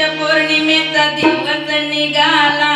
पौर्णिमेचा दिवस निघाला.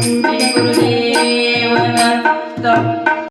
내 구름에